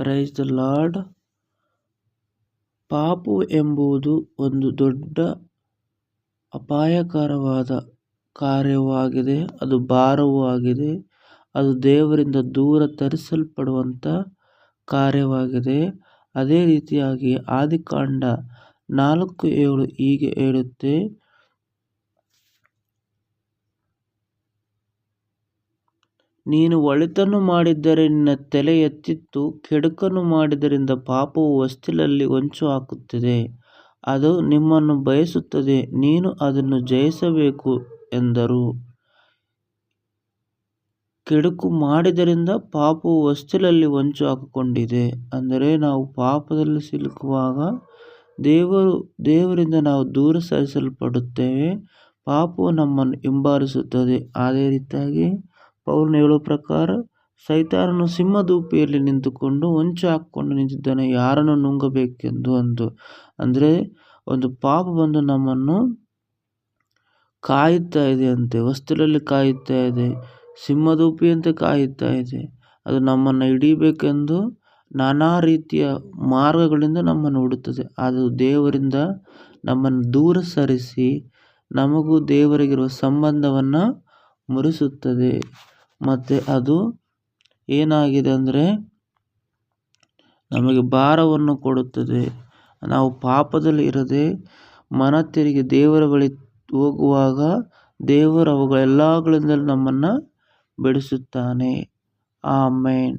Praise the lord ಪಾಪು ಎಂಬುದು ಒಂದು ದೊಡ್ಡ ಅಪಾಯಕರವಾದ ಕಾರ್ಯವಾಗಿದೆ ಅದು ಭಾರವೂ ಆಗಿದೆ. ಅದು ದೇವರಿಂದ ದೂರ ತರಿಸಲ್ಪಡುವಂಥ ಕಾರ್ಯವಾಗಿದೆ ಅದೇ ರೀತಿಯಾಗಿ ಆದಿಕಾಂಡ ನಾಲ್ಕು ಏಳು ಹೀಗೆ ಹೇಳುತ್ತೆ. ನೀನು ಒಳಿತನ್ನು ಮಾಡಿದರೆ ನಿನ್ನ ತಲೆ ಎತ್ತಿತ್ತು, ಕೆಡುಕನ್ನು ಮಾಡಿದ್ದರಿಂದ ಪಾಪವು ಹೊಸ್ತಿಲಲ್ಲಿ ಹೊಂಚು ಹಾಕುತ್ತದೆ. ಅದು ನಿಮ್ಮನ್ನು ಬಯಸುತ್ತದೆ, ನೀನು ಅದನ್ನು ಜಯಿಸಬೇಕು ಎಂದರು. ಕೆಡುಕು ಮಾಡಿದರಿಂದ ಪಾಪವು ಹೊಸ್ತಿಲಲ್ಲಿ ಹೊಂಚು ಹಾಕಿಕೊಂಡಿದೆ. ಅಂದರೆ ನಾವು ಪಾಪದಲ್ಲಿ ಸಿಲುಕುವಾಗ ದೇವರು, ದೇವರಿಂದ ನಾವು ದೂರ ಸರಿಸಲ್ಪಡುತ್ತೇವೆ, ಪಾಪವು ನಮ್ಮನ್ನು ಹಿಂಬಾಲಿಸುತ್ತದೆ. ಅದೇ ರೀತಿಯಾಗಿ ಪೌಲನು ಹೇಳೋ ಪ್ರಕಾರ ಸೈತಾನನು ಸಿಂಹದೂಪಿಯಲ್ಲಿ ನಿಂತುಕೊಂಡು ಹೊಂಚು ಹಾಕ್ಕೊಂಡು ನಿಂತಿದ್ದಾನೆ, ಯಾರನ್ನು ನುಂಗಬೇಕೆಂದು ಅಂದು. ಅಂದರೆ ಒಂದು ಪಾಪ ಬಂದು ನಮ್ಮನ್ನು ಕಾಯುತ್ತಾ ಇದೆ ಅಂತೆ ವಸ್ತುಲಲ್ಲಿ ಕಾಯುತ್ತಾ ಇದೆ, ಸಿಂಹದೂಪಿಯಂತೆ ಕಾಯುತ್ತಾ ಇದೆ. ಅದು ನಮ್ಮನ್ನು ಹಿಡಿಬೇಕೆಂದು ನಾನಾ ರೀತಿಯ ಮಾರ್ಗಗಳಿಂದ ನಮ್ಮನ್ನು ಹುಡುತ್ತದೆ. ಅದು ದೇವರಿಂದ ನಮ್ಮನ್ನು ದೂರ ಸರಿಸಿ ನಮಗೂ ದೇವರಿಗಿರುವ ಸಂಬಂಧವನ್ನು ಮುರಿಸುತ್ತದೆ. ಮತ್ತು ಅದು ಏನಾಗಿದೆ ಅಂದರೆ ನಮಗೆ ಭಾರವನ್ನು ಕೊಡುತ್ತದೆ. ನಾವು ಪಾಪದಲ್ಲಿ ಇರದೆ ಮನ ತಿರುಗಿ ದೇವರ ಬಳಿ ಹೋಗುವಾಗ ದೇವರು ಅವುಗಳೆಲ್ಲಗಳಿಂದಲೂ ನಮ್ಮನ್ನು ಬಿಡಿಸುತ್ತಾನೆ. ಆಮೇನ್.